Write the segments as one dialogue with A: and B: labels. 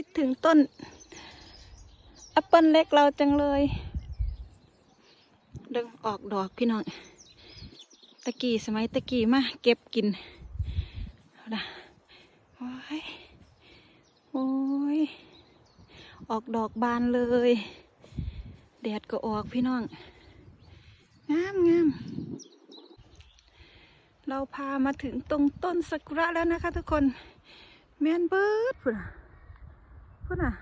A: คิดถึงต้นแอปเปิลเล็กเราจังเลยเดิงออกดอกพี่น้องตะกี้สมัยตะกี้มาเก็บกินเอาล่ะโอ้ยโอ้ยออกดอกบานเลย แดดก็ออกพี่น้องงามงามเราพามาถึงตรงต้นซากุระแล้วนะคะทุกคน แมนเบิร์ด พุ่นน่ะ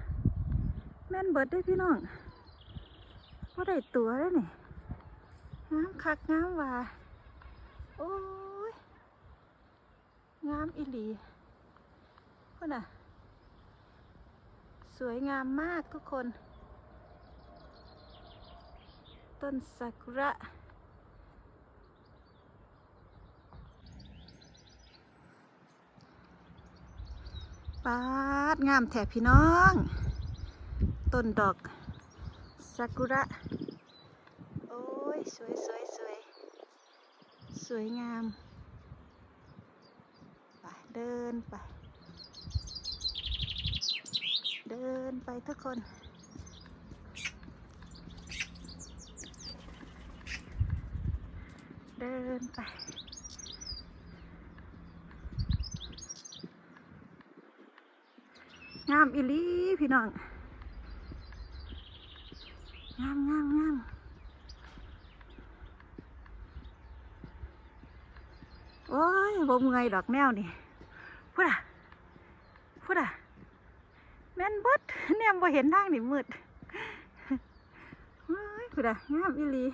A: พุ่นน่ะ แมนเบิร์ดได้พี่น้องว่าได้ตัวได้นี่งามคักงามว่าโอ้ยงามอีหลีพุ่นน่ะ สวยงามมากทุกคน ต้นซากุระ ปาดงามแถบพี่น้อง ต้นดอกซากุระ โอ้ย สวยสวยสวยสวยงาม ไป เดินไป เดินไปทุกคนเดินไป งามอีลีพี่น้อง งามงามงามโอ้ยบ่เมื่อยดอกแนวนี่พูดอะพูดอะแม่นบดแนมบ่เห็นทางนี่มืดโอ้ยพูดอะงามอีลี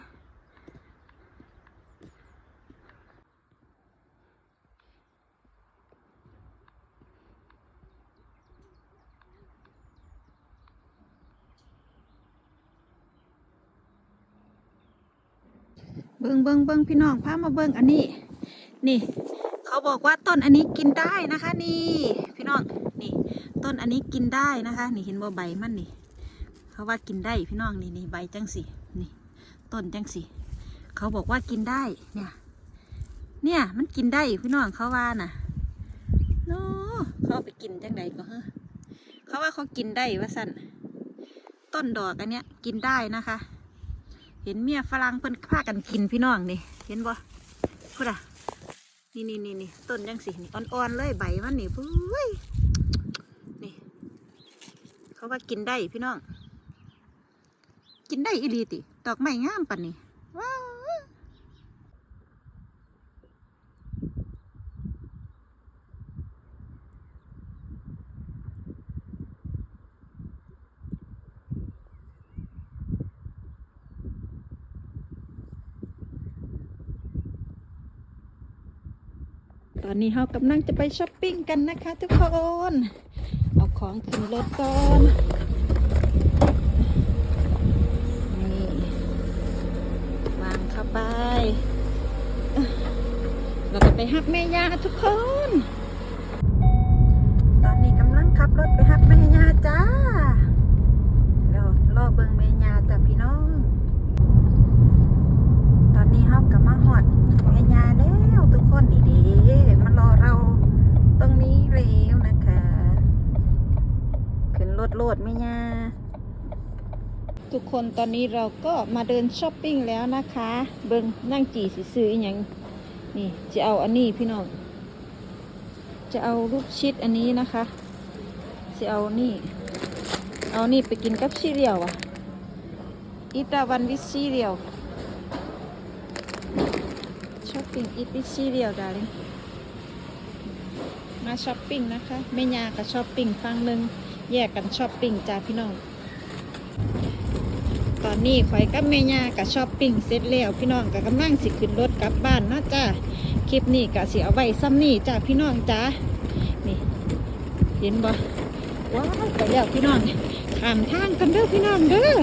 A: เบิ้งเบิ้งเบิ้งพี่น้องพามาเบิ้งอันนี้ นี่ เขาบอกว่าต้นอันนี้กินได้นะคะ นี่ พี่น้องนี่ ต้นอันนี้กินได้นะคะ นี่เห็นบ่ใบมันนี่ เขาว่ากินได้พี่น้องนี่นี่ใบจังสินี่ ต้นจังสิเขาบอกว่ากินได้ เนี่ย เนี่ยมันกินได้พี่น้องเขาว่าน่ะโน้เขาเอาไปกินจังไดก็เฮ้อเขาว่าเขากินได้ว่าสั่นต้นดอกอันเนี้ยกินได้นะคะ เห็นเมียฝรั่งเพิ่นพากันกินพี่น้องนี่ เห็นบ่พูดอะนี่นี่นี่นี่ต้นยังสินี่อ่อนๆเลยใบมันนี่ปุ้ยนี่ เขาว่ากินได้พี่น้อง กินได้อีลีติดอกไม้งามปะนี่ว้าว ตอนนี้เรากำลังจะไปช้อปปิ้งกันนะคะทุกคน เอาของขึ้นรถก่อนนี่วางเข้าไป เราจะไปฮักแม่ยาทุกคนนี้กำลังขับรถไปหักแม่ยาจ้าเดี๋ยวรอเบิงแม่ยาจ้ะพี่น้อง ตอนนี้เฮากลับมาหอดแม่ยาแล้วทุกคนนี่เดีมารอเราตรงนี้แล้วนะคะ ขึ้น รถโลดแม่ยาทุกคนตอนนี้เราก็มาเดินช้อปปิ้งแล้วนะคะ เบิงนั่งจีสิซื้ออย่างนี่จะเอาอันนี้พี่น้อง จะเอาลูกชิดอันนี้นะคะจะเอานี่ เอานี่ไปกินกับซีเรียลอะอิตาวันวิซีเรียลช้อปปิ้งอิตวิซีเรียลดาริมาช้อปปิ้งนะคะแม่ยากับช้อปปิ้งฟังหนึ่ง แยกกันช้อปปิ้งจ้าพี่น้อง ตอนนี้ข่อยกับแม่ย่ากับช้อปปิ้งเสร็จแล้วพี่น้องกับกำลังสิขึ้นรถกลับบ้านเนาะจ้าคลิปนี้ก็สิเอาไว้ซ้ำนี่จ้าพี่น้องจ้านี่ เห็นบ่ว้าวไปแล้วพี่น้องข้ามทางกันเด้อพี่น้องเด้อ